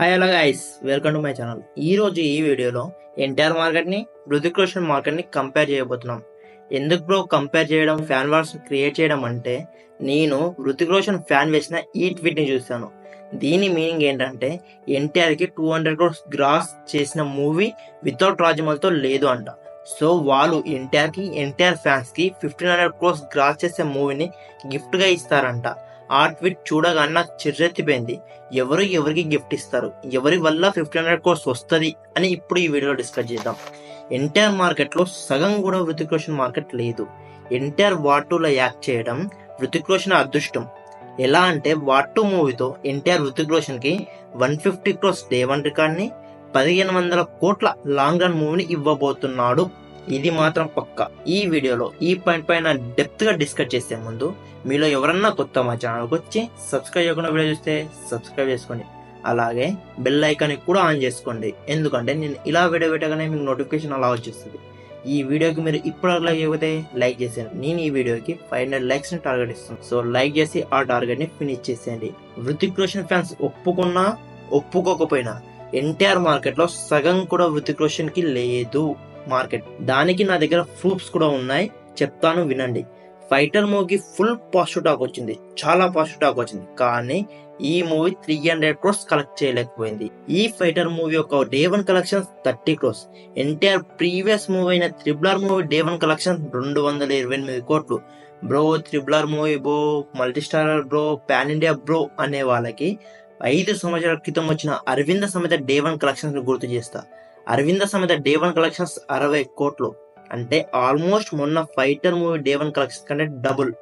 Hi hello guys welcome to my channel ఈ రోజు ఈ వీడియోలో ఎన్టీఆర్ మార్కెట్ని ని రోషన్ మార్కెట్ని కంపేర్ చేయబోతున్నాం. ఎందుకు బ్రో కంపేర్ చేయడం ఫ్యాన్ వార్స్ క్రియేట్ చేయడం అంటే నేను రుతిక్ రోషన్ ఫ్యాన్ వేసిన ఈ ట్వీట్ని చూశాను. దీని మీనింగ్ ఏంటంటే ఎన్టీఆర్కి టూ హండ్రెడ్ క్రోర్స్ గ్రాస్ చేసిన మూవీ వితౌట్ రాజమౌళితో లేదు అంట. సో వాళ్ళు ఎన్టీఆర్కి ఎన్టీఆర్ ఫ్యాన్స్కి ఫిఫ్టీన్ హండ్రెడ్ క్రోర్స్ గ్రాస్ చేసే మూవీని గిఫ్ట్గా ఇస్తారంట. ఆర్ట్ ట్వీట్ చూడగానే నాకు చిర్రెత్తిపోయింది. ఎవరు ఎవరికి గిఫ్ట్ ఇస్తారు? ఎవరి వల్ల ఫిఫ్టీన్ హండ్రెడ్ కోర్స్ వస్తుంది? అని ఇప్పుడు ఈ వీడియోలో డిస్కస్ చేద్దాం. ఎన్టీఆర్ మార్కెట్లో సగం కూడా హృతిక్ రోషన్ మార్కెట్ లేదు. ఎన్టీఆర్ వాటూలో యాక్ట్ చేయడం హృతిక్ రోషన్ అదృష్టం. ఎలా అంటే వాటు మూవీతో NTR Hrithik రోషన్కి one fifty crores day one రికార్డ్ని పదిహేను వందల కోట్ల లాంగ్ రన్ మూవీని ఇవ్వబోతున్నాడు ఇది మాత్రం పక్క. ఈ వీడియోలో ఈ పాయింట్ పైన డెప్త్గా డిస్కస్ చేసే ముందు మీలో ఎవరన్నా కొత్త మా ఛానల్కి వచ్చి సబ్స్క్రైబ్ చేయకుండా వీడియో చూస్తే సబ్స్క్రైబ్ చేసుకోండి. అలాగే బెల్ ఐకాన్ కూడా ఆన్ చేసుకోండి. ఎందుకంటే నేను ఇలా వీడియో పెట్టగానే మీకు నోటిఫికేషన్ అలా వచ్చేస్తుంది. ఈ వీడియోకి మీరు ఇప్పుడు లైక్ చేయకపోతే లైక్ చేసేయండి. నేను ఈ వీడియోకి ఫైవ్ హండ్రెడ్ లైక్స్ని టార్గెట్ ఇస్తాను. సో లైక్ చేసి ఆ టార్గెట్ని ఫినిష్ చేసేయండి. వృత్తిక్ రోషన్ ఫ్యాన్స్ ఒప్పుకున్నా ఒప్పుకోకపోయినా ఎన్టీఆర్ మార్కెట్లో సగం కూడా వృత్తిక్ రోషన్కి లేదు. మార్కెట్. దానికి నా దగ్గర ప్రూఫ్స్ కూడా ఉన్నాయి. చెప్తాను వినండి. ఫైటర్ మూవీకి ఫుల్ పాజిటివ్ టాక్ వచ్చింది. చాలా పాజిటివ్ టాక్ వచ్చింది. కానీ ఈ movie three hundred crores collect చేయలేకపోయింది. ఈ ఫైటర్ మూవీ యొక్క day one collection thirty crores NTR previous movie అయిన త్రిబులర్ మూవీ డే వన్ కలెక్షన్ రెండు వందల ఇరవై ఎనిమిది కోట్లు. Bro triple R movie bro multi starrer bro pan India bro అనే వాళ్ళకి ఐదు సంవత్సరాల క్రితం వచ్చిన Aravinda Sametha day one collections గుర్తు చేస్తా. Aravinda Sametha day one collections అరవై కోట్లు. అంటే ఆల్మోస్ట్ మొన్న fighter movie day one collections కంటే డబుల్.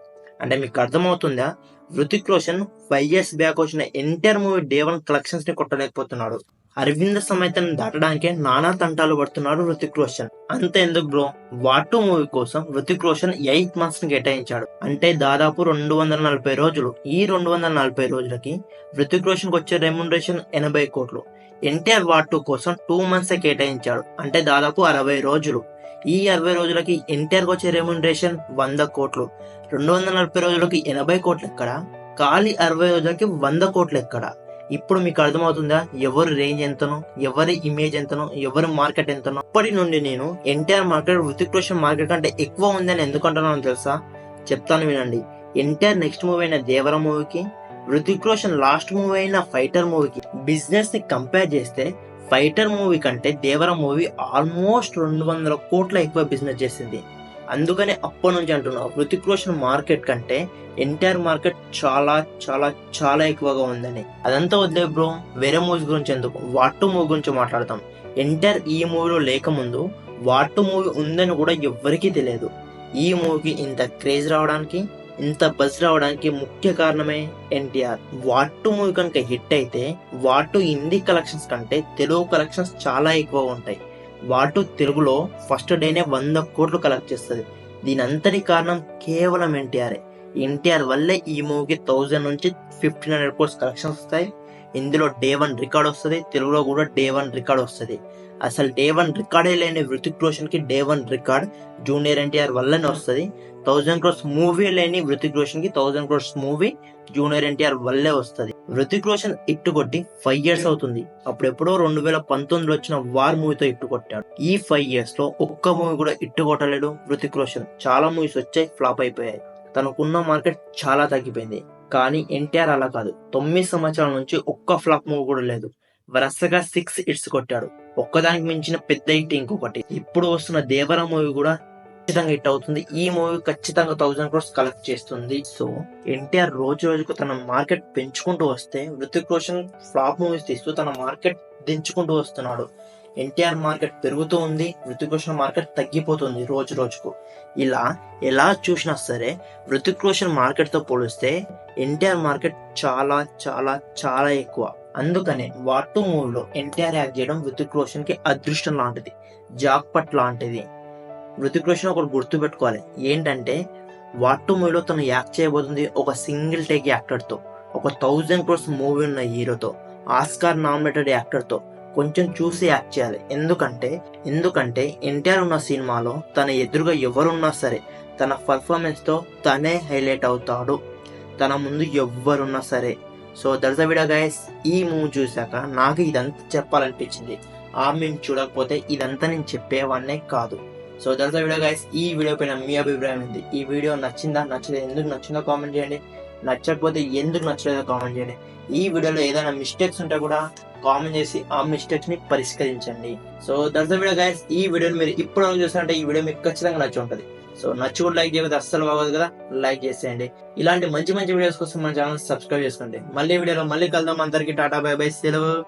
అంటే మీకు అర్థమవుతుందా? Hrithik Roshan five years back వచ్చిన ఎంటైర్ మూవీ డే వన్ కలెక్షన్స్ని కొట్టలేకపోతున్నాడు. అరవింద సమేతను దాటడానికే నానా తంటాలు పడుతున్నాడు హృతిక్ రోషన్. అంత ఎందుకు బ్రో వాటు మూవీ కోసం హృతిక్ రోషన్ ఎయిట్ మంత్స్ని కేటాయించాడు. అంటే దాదాపు రెండు వందల నలభై రోజులు. ఈ రెండు వందల నలభై రోజులకి హృతిక్ రోషన్ వచ్చే రెమ్యునరేషన్ ఎనభై కోట్లు. ఎన్టీఆర్ వార్డ్ టూ కోసం టూ మంత్స్ కేటాయించాడు. అంటే దాదాపు అరవై రోజులు. ఈ అరవై రోజులకి ఎన్టీఆర్ వచ్చే రెమ్యునరేషన్ వంద కోట్లు. రెండు వందల నలభై రోజులకి ఎనభై కోట్లు ఎక్కడ? ఖాళీ అరవై రోజులకి వంద కోట్లు ఎక్కడ? ఇప్పుడు మీకు అర్థమవుతుందా? ఎవరి రేంజ్ ఎంతనో ఎవరి ఇమేజ్ ఎంతనో ఎవరి మార్కెట్ ఎంతనో. అప్పటి నుండి నేను ఎన్టీఆర్ మార్కెట్ హృతిక్ రోషన్ మార్కెట్ కంటే ఎక్కువ ఉందని ఎందుకు అంటున్నాను తెలుసా? చెప్తాను వినండి. ఎన్టీఆర్ నెక్స్ట్ మూవీ అయిన దేవర మూవీకి హృతిక్ రోషన్ లాస్ట్ మూవీ అయిన ఫైటర్ మూవీకి బిజినెస్ని కంపేర్ చేస్తే ఫైటర్ మూవీ కంటే దేవర మూవీ ఆల్మోస్ట్ రెండు వందల కోట్ల ఎక్కువ బిజినెస్ చేసింది. అందుకనే అప్పటి నుంచి అంటున్నా హృతిక్ రోషన్ మార్కెట్ కంటే ఎన్టీఆర్ మార్కెట్ చాలా చాలా చాలా ఎక్కువగా ఉందని. అదంతా వద్దే బ్రో వేరే మూవీస్ గురించి ఎందుకు? వాటు మూవీ గురించి మాట్లాడతాం. ఎన్టీఆర్ ఈ మూవీలో లేకముందు వాటు మూవీ ఉందని కూడా ఎవ్వరికీ తెలియదు. ఈ మూవీకి ఇంత క్రేజ్ రావడానికి ఇంత బస్ రావడానికి ముఖ్య కారణమే ఎన్టీఆర్. వాటు మూవీ కనుక హిట్ అయితే వాటు హిందీ కలెక్షన్స్ కంటే తెలుగు కలెక్షన్స్ చాలా ఎక్కువ ఉంటాయి. వాటు తెలుగులో ఫస్ట్ డేనే వంద కోట్లు కలెక్ట్ చేస్తుంది. దీని అంతటి కారణం కేవలం ఎన్టీఆర్. ఎన్టీఆర్ వల్లే ఈ మూవీకి థౌజండ్ నుంచి ఫిఫ్టీన్ హండ్రెడ్ కోర్స్ కలెక్షన్స్ వస్తాయి. ఇందులో డే వన్ రికార్డ్ వస్తుంది తెలుగులో కూడా డే వన్ రికార్డ్ వస్తుంది. అసలు డే వన్ రికార్డే లేని Hrithik రోషన్కి day one record junior NTR వల్లనే వస్తుంది. థౌజండ్ క్రోర్స్ మూవీ లేని Hrithik రోషన్కి thousand crores movie junior NTR వల్లే వస్తుంది. హృతిక్ రోషన్ ఇట్టు కొట్టి ఫైవ్ ఇయర్స్ అవుతుంది. అప్పుడు ఎప్పుడో రెండు వేల పంతొమ్మిదిలో వచ్చిన వార్ మూవీతో ఇట్టు కొట్టాడు. ఈ ఫైవ్ ఇయర్స్లో ఒక్క మూవీ కూడా ఇట్టు కొట్టలేడు హృతిక్ రోషన్. చాలా మూవీస్ వచ్చాయి ఫ్లాప్ అయిపోయాయి. తనకున్న మార్కెట్ చాలా తగ్గిపోయింది. కానీ ఎన్టీఆర్ అలా కాదు. తొమ్మిది సంవత్సరాల నుంచి ఒక్క ఫ్లాప్ మూవీ కూడా లేదు. వరుసగా సిక్స్ హిట్స్ కొట్టాడు. ఒక్కదానికి మించిన పెద్ద హిట్ ఇంకొకటి. ఇప్పుడు వస్తున్న దేవర మూవీ కూడా ఖచ్చితంగా హిట్ అవుతుంది. ఈ మూవీ ఖచ్చితంగా థౌసండ్ క్రోర్స్ కలెక్ట్ చేస్తుంది. సో ఎన్టీఆర్ రోజు రోజుకు తన మార్కెట్ పెంచుకుంటూ వస్తే హృతిక్ రోషన్ ఫ్లాప్ మూవీస్ తీస్తూ తన మార్కెట్ దించుకుంటూ వస్తున్నాడు. ఎన్టీఆర్ మార్కెట్ పెరుగుతూ ఉంది హృతిక్ రోషన్ మార్కెట్ తగ్గిపోతుంది రోజు రోజుకు. ఇలా ఎలా చూసినా సరే హృతిక్ రోషన్ మార్కెట్తో పోలిస్తే ఎన్టీఆర్ మార్కెట్ చాలా చాలా చాలా ఎక్కువ. అందుకనే వాటు మూవీలో ఎన్టీఆర్ యాక్ట్ చేయడం హృతిక్ రోషన్కి అదృష్టం లాంటిది జాక్పట్ లాంటిది. హృతిక్ రోషన్ ఒకటి గుర్తు పెట్టుకోవాలి. ఏంటంటే వాటు మూవీలో తను యాక్ట్ చేయబోతుంది ఒక సింగిల్ టేక్ యాక్టర్తో ఒక థౌజండ్ క్రోర్స్ మూవీ ఉన్న హీరోతో ఆస్కార్ నామినేటెడ్ యాక్టర్తో. కొంచెం చూసి యాక్ట్ చేయాలి. ఎందుకంటే ఎందుకంటే ఎన్టీఆర్ ఉన్న సినిమాలో తన ఎదురుగా ఎవరున్నా సరే తన పర్ఫార్మెన్స్తో తనే హైలైట్ అవుతాడు. తన ముందు ఎవ్వరున్నా సరే. సో దర్శ వీడియో గైస్ ఈ మూవీ చూశాక నాకు ఇదంతా చెప్పాలనిపించింది. ఆ మేము చూడకపోతే ఇదంతా నేను చెప్పేవాడినే కాదు. సో దర్శ వీడియో గైస్ ఈ వీడియో పైన మీ అభిప్రాయం ఉంది ఈ వీడియో నచ్చిందా? నచ్చలేదు. ఎందుకు నచ్చిందో కామెంట్ చేయండి. నచ్చకపోతే ఎందుకు నచ్చలేదో కామెంట్ చేయండి. ఈ వీడియోలో ఏదైనా మిస్టేక్స్ ఉంటే కూడా కామెంట్ చేసి ఆ మిస్టేక్స్ని పరిష్కరించండి. సో దర్శ వీడియో గైస్ ఈ వీడియోని మీరు ఇప్పుడు చూస్తారంటే ఈ వీడియో మీకు ఖచ్చితంగా నచ్చి ఉంటుంది. సో నచ్చి కూడా లైక్ చేయకపోతే అస్సలు బాగోదు కదా లైక్ చేసేయండి. ఇలాంటి మంచి మంచి వీడియోస్ కోసం మన ఛానల్ సబ్స్క్రైబ్ చేసుకోండి. మళ్ళీ వీడియోలో మళ్ళీ కలుద్దాం. అందరికీ టాటా బై బై సెలవు.